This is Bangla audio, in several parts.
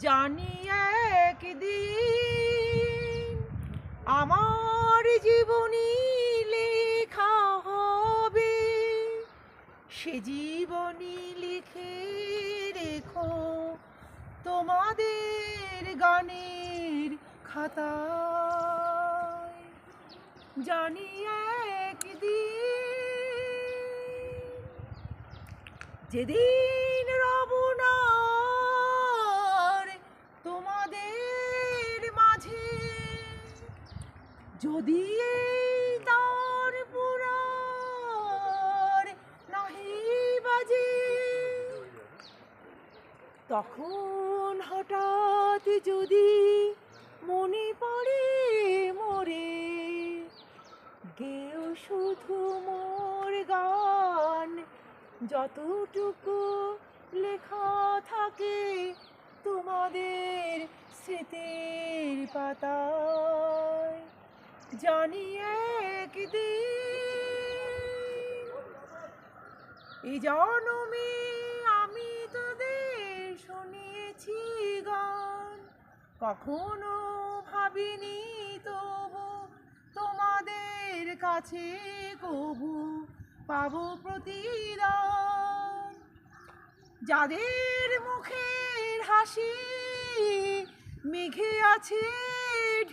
জানি একদিন আমার জীবনী লেখা হবে। সে জীবনী লিখে রেখো তোমাদের গানের খাতা জানি একদিন যেদিন যদি তার নাহি বাজে। তখন হঠাৎ যদি মনে পড়ে মরে, গেও শুধু মোর গান। যতটুকু লেখা থাকে তোমাদের স্মৃতির পাতায় জানি একদিন। এই জনমে আমি তোদের শুনিয়েছি গান। কখনো ভাবিনি তবু তোমাদের কাছে কবু পাবো প্রতিদান। যাদের মুখের হাসি মেঘে আছে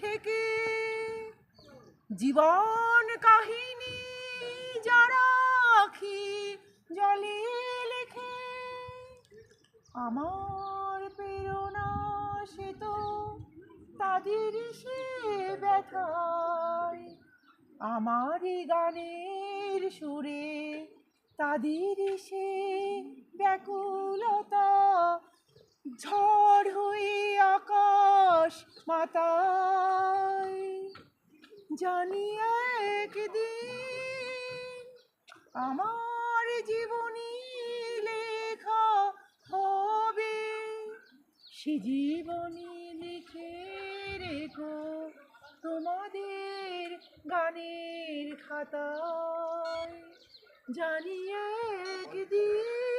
ঢেকে জীবন কাহিনী যারা আখি জলে লেখে, আমার প্রেরণা সে তো তাদের সে ব্যথায়। আমারই গানের সুরে তাদের সে ব্যাকুলতা ঝড় হয়ে জানি একদিন আমার জীবনী লেখা হবে। সে জীবনী লিখে রেখো তোমাদের গানের খাতায়। জানি একদিন